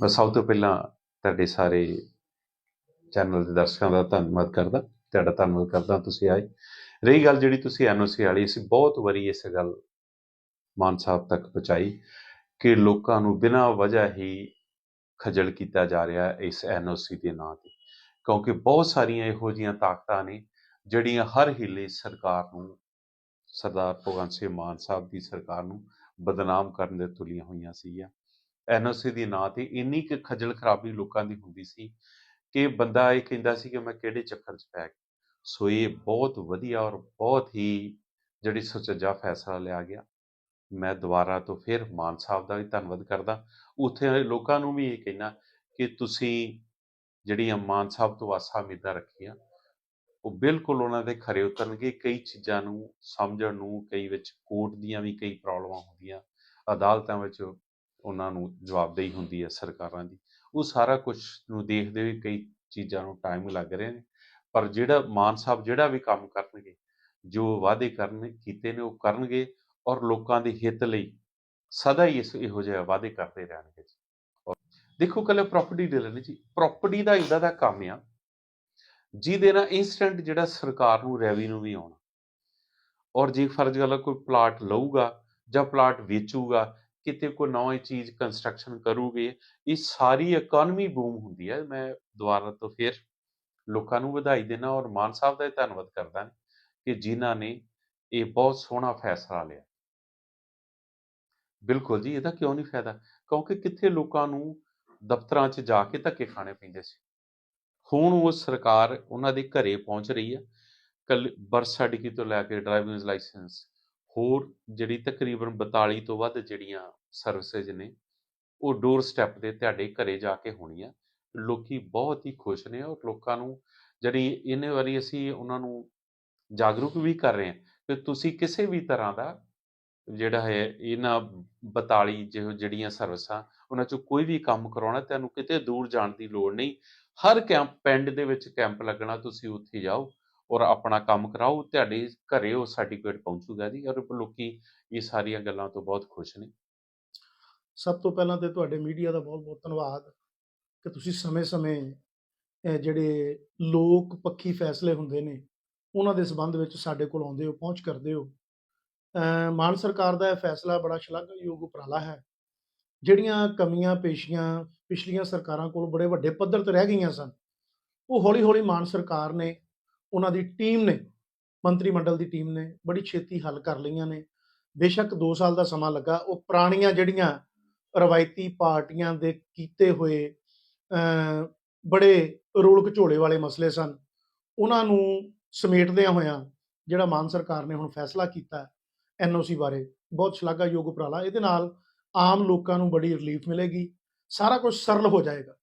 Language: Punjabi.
ਮੈਂ ਸਭ ਤੋਂ ਪਹਿਲਾਂ ਤੁਹਾਡੇ ਸਾਰੇ ਚੈਨਲ ਦੇ ਦਰਸ਼ਕਾਂ ਦਾ ਧੰਨਵਾਦ ਕਰਦਾ, ਤੁਹਾਡਾ ਧੰਨਵਾਦ ਕਰਦਾ ਤੁਸੀਂ ਆਏ। ਰਹੀ ਗੱਲ ਜਿਹੜੀ ਤੁਸੀਂ ਐਨਓਸੀ ਵਾਲੀ, ਅਸੀਂ ਬਹੁਤ ਵਾਰੀ ਇਸ ਗੱਲ ਮਾਨ ਸਾਹਿਬ ਤੱਕ ਪਹੁੰਚਾਈ ਕਿ ਲੋਕਾਂ ਨੂੰ ਬਿਨਾਂ ਵਜ੍ਹਾ ਹੀ ਖੱਜਲ ਕੀਤਾ ਜਾ ਰਿਹਾ ਹੈ ਇਸ ਐਨਓਸੀ ਦੇ ਨਾਂ ਤੇ। ਕਿਉਂਕਿ ਬਹੁਤ ਸਾਰੀਆਂ ਇਹੋ ਜਿਹੀਆਂ ਤਾਕਤਾਂ ਨੇ ਜਿਹੜੀਆਂ ਹਰ ਹਿੱਲੇ ਸਰਕਾਰ ਨੂੰ, ਸਰਦਾਰ ਭਗਵੰਤ ਸਿੰਘ ਮਾਨ ਸਾਹਿਬ ਦੀ ਸਰਕਾਰ ਨੂੰ ਬਦਨਾਮ ਕਰਨ ਦੇ ਤੁਲੀਆਂ ਹੋਈਆਂ ਸੀਗੀਆਂ। ਐਨਓਸੀ ਦੇ ਨਾਂ ਤੇ ਇੰਨੀ ਕੁ ਖੱਜਲ ਖਰਾਬੀ ਲੋਕਾਂ ਦੀ ਹੁੰਦੀ ਸੀ ਕਿ ਬੰਦਾ ਇਹ ਕਹਿੰਦਾ ਸੀ ਕਿ ਮੈਂ ਕਿਹੜੇ ਚੱਕਰ 'ਚ ਪੈ ਗਿਆ। ਸੋ ਇਹ ਬਹੁਤ ਵਧੀਆ ਔਰ ਬਹੁਤ ਹੀ ਜਿਹੜੀ ਸੁਚੱਜਾ ਫੈਸਲਾ ਲਿਆ ਗਿਆ। ਮੈਂ ਦੁਬਾਰਾ ਤੋਂ ਫਿਰ ਮਾਨ ਸਾਹਿਬ ਦਾ ਵੀ ਧੰਨਵਾਦ ਕਰਦਾ। ਉੱਥੇ ਲੋਕਾਂ ਨੂੰ ਵੀ ਇਹ ਕਹਿਣਾ ਕਿ ਤੁਸੀਂ ਜਿਹੜੀਆਂ ਮਾਨ ਸਾਹਿਬ ਤੋਂ ਆਸਾਂ ਉਮੀਦਾਂ ਰੱਖੀਆਂ, ਉਹ ਬਿਲਕੁਲ ਉਹਨਾਂ ਦੇ ਖਰੇ ਉਤਰਨਗੇ। ਕਈ ਚੀਜ਼ਾਂ ਨੂੰ ਸਮਝਣ ਨੂੰ, ਕਈ ਵਿੱਚ ਕੋਰਟ ਦੀਆਂ ਵੀ ਕਈ ਪ੍ਰੋਬਲਮਾਂ ਹੁੰਦੀਆਂ, ਅਦਾਲਤਾਂ ਵਿੱਚ ਉਹਨਾਂ ਨੂੰ ਜਵਾਬਦੇਹੀ ਹੁੰਦੀ ਹੈ ਸਰਕਾਰਾਂ ਦੀ। ਉਹ ਸਾਰਾ ਕੁਝ ਨੂੰ ਦੇਖਦੇ ਹੋਏ ਕਈ ਚੀਜ਼ਾਂ ਨੂੰ ਟਾਈਮ ਲੱਗ ਰਹੇ ਨੇ। ਪਰ ਜਿਹੜਾ ਮਾਨ ਸਾਹਿਬ ਜਿਹੜਾ ਵੀ ਕੰਮ ਕਰਨਗੇ, ਜੋ ਵਾਅਦੇ ਕਰਨ, ਕੀਤੇ ਨੇ ਉਹ ਕਰਨਗੇ ਔਰ ਲੋਕਾਂ ਦੇ ਹਿੱਤ ਲਈ ਸਦਾ ਹੀ ਇਸ ਇਹੋ ਜਿਹੇ ਵਾਅਦੇ ਕਰਦੇ ਰਹਿਣਗੇ ਜੀ। ਔਰ ਦੇਖੋ ਕੱਲੇ ਪ੍ਰਾਪਰਟੀ ਡੀਲਰ ਨੇ ਜੀ ਪ੍ਰਾਪਰਟੀ ਦਾ ਇਦਾਂ ਦਾ ਕੰਮ ਆ। ਜਿਹਦੇ ਨਾਲ ਇਨਸਟੈਂਟ ਜਿਹੜਾ ਸਰਕਾਰ ਨੂੰ ਰੈਵਨਿਊ ਵੀ ਆਉਣਾ। ਔਰ ਜੇ ਫਰਜ਼ ਗੱਲ ਕੋਈ ਪਲਾਟ ਲਊਗਾ ਜਾਂ ਪਲਾਟ ਵੇਚੂਗਾ ਕਿਤੇ ਕੋਈ ਨਵੀਂ ਚੀਜ਼ ਕੰਸਟਰਕਸ਼ਨ ਕਰੂਗੇ, ਇਹ ਸਾਰੀ ਇਕਨੋਮੀ ਬੂਮ ਹੁੰਦੀ ਹੈ। ਮੈਂ ਦੁਬਾਰਾ ਤੋਂ ਫਿਰ ਲੋਕਾਂ ਨੂੰ ਵਧਾਈ ਦੇਣਾ ਔਰ ਮਾਨ ਸਾਹਿਬ ਦਾ ਇਹ ਧੰਨਵਾਦ ਕਰਦਾ ਕਿ ਜਿਨ੍ਹਾਂ ਨੇ ਇਹ ਬਹੁਤ ਸੋਹਣਾ ਫੈਸਲਾ ਲਿਆ। ਬਿਲਕੁਲ ਜੀ, ਇਹਦਾ ਕਿਉਂ ਨਹੀਂ ਫਾਇਦਾ? ਕਿਉਂਕਿ ਕਿੱਥੇ ਲੋਕਾਂ ਨੂੰ ਦਫ਼ਤਰਾਂ 'ਚ ਜਾ ਕੇ ਧੱਕੇ ਖਾਣੇ ਪੈਂਦੇ ਸੀ। ਹੁਣ ਉਹ ਸਰਕਾਰ ਉਹਨਾਂ ਦੇ ਘਰੇ ਪਹੁੰਚ ਰਹੀ ਹੈ। ਕੱਲ ਬਰਥ ਸਰਟੀਫਿਕੇਟ ਤੋਂ ਲੈ ਕੇ ਡਰਾਈਵਿੰਗ ਲਾਇਸੈਂਸ ਹੋਰ ਜਿਹੜੀ ਤਕਰੀਬਨ 42 ਤੋਂ ਵੱਧ ਜਿਹੜੀਆਂ ਸਰਵਿਸਿਜ਼ ਨੇ, ਉਹ ਡੋਰ ਸਟੈਪ ਦੇ ਤੁਹਾਡੇ ਘਰੇ ਜਾ ਕੇ ਹੋਣੀਆਂ ਲੋਕੀ ਬਹੁਤ ਹੀ ਖੁਸ਼ ਨੇ ਔਰ ਲੋਕਾਂ ਨੂੰ ਜਿਹੜੀ ਇਹਨੇ ਵਾਰੀ ਅਸੀਂ ਉਹਨਾਂ ਨੂੰ ਜਾਗਰੂਕ ਵੀ ਕਰ ਰਹੇ ਹਾਂ ਕਿ ਤੁਸੀਂ ਕਿਸੇ ਵੀ ਤਰ੍ਹਾਂ ਦਾ ਜਿਹੜਾ ਹੈ ਇਹਨਾਂ 42 ਜਿਹੋ ਜਿਹੜੀਆਂ ਸਰਵਿਸਾਂ ਉਹਨਾਂ ਚੋਂ ਕੋਈ ਵੀ ਕੰਮ ਕਰਾਉਣਾ, ਤੁਹਾਨੂੰ ਕਿਤੇ ਦੂਰ ਜਾਣ ਦੀ ਲੋੜ ਨਹੀਂ। ਹਰ ਕੈਂਪ ਪਿੰਡ ਦੇ ਵਿੱਚ ਕੈਂਪ ਲੱਗਣਾ, ਤੁਸੀਂ ਉੱਥੇ ਜਾਓ ਔਰ ਆਪਣਾ ਕੰਮ ਕਰਾਓ, ਤੁਹਾਡੇ ਘਰੇ ਉਹ ਸਰਟੀਫਿਕੇਟ ਪਹੁੰਚੂਗਾ ਜੀ ਔਰ ਲੋਕੀ ਇਹ ਸਾਰੀਆਂ ਗੱਲਾਂ ਤੋਂ ਬਹੁਤ ਖੁਸ਼ ਨੇ। ਸਭ ਤੋਂ ਪਹਿਲਾਂ ਤੇ ਤੁਹਾਡੇ ਮੀਡੀਆ ਦਾ ਬਹੁਤ-ਬਹੁਤ ਧੰਨਵਾਦ ਕਿ ਤੁਸੀਂ ਸਮੇਂ-ਸਮੇਂ ਜਿਹੜੇ ਲੋਕ ਪੱਖੀ ਫੈਸਲੇ ਹੁੰਦੇ ਨੇ, ਉਹਨਾਂ ਦੇ ਸਬੰਧ ਵਿੱਚ ਸਾਡੇ ਕੋਲ ਆਉਂਦੇ ਹੋ, ਪਹੁੰਚ ਕਰਦੇ ਹੋ। ਅ ਮਾਨ ਸਰਕਾਰ ਦਾ ਇਹ ਫੈਸਲਾ ਬੜਾ ਸ਼ਲਾਘਾਯੋਗ ਉਪਰਾਲਾ ਹੈ। ਜਿਹੜੀਆਂ ਕਮੀਆਂ ਪੇਸ਼ੀਆਂ ਪਿਛਲੀਆਂ ਸਰਕਾਰਾਂ ਕੋਲ ਬੜੇ ਵੱਡੇ ਪੱਧਰ ਤੇ ਰਹਿ ਗਈਆਂ ਸਨ, ਉਹ ਹੌਲੀ-ਹੌਲੀ ਮਾਨ ਸਰਕਾਰ ਨੇ, ਉਹਨਾਂ ਦੀ ਟੀਮ ਨੇ, ਮੰਤਰੀ ਮੰਡਲ ਦੀ ਟੀਮ ਨੇ ਬੜੀ ਛੇਤੀ ਹੱਲ ਕਰ ਲਈਆਂ ਨੇ। ਬੇਸ਼ੱਕ 2 ਸਾਲ ਦਾ ਸਮਾਂ ਲੱਗਾ, ਉਹ ਪੁਰਾਣੀਆਂ ਜਿਹੜੀਆਂ ਰਵਾਇਤੀ ਪਾਰਟੀਆਂ ਦੇ ਕੀਤੇ ਹੋਏ ਬੜੇ ਰੋਲ ਘਚੋਲੇ ਵਾਲੇ ਮਸਲੇ ਸਨ। ਉਹਨਾਂ ਨੂੰ ਸਮੇਟਦਿਆਂ ਹੋਇਆਂ ਜਿਹੜਾ ਮਾਨ ਸਰਕਾਰ ਨੇ ਹੁਣ ਫੈਸਲਾ ਕੀਤਾ ਐਨਓਸੀ ਬਾਰੇ, ਬਹੁਤ ਸ਼ਲਾਘਾਯੋਗ ਉਪਰਾਲਾ, ਇਹਦੇ ਨਾਲ ਆਮ ਲੋਕਾਂ ਨੂੰ ਬੜੀ ਰਿਲੀਫ ਮਿਲੇਗੀ। ਸਾਰਾ ਕੁਝ ਸਰਲ ਹੋ ਜਾਏਗਾ।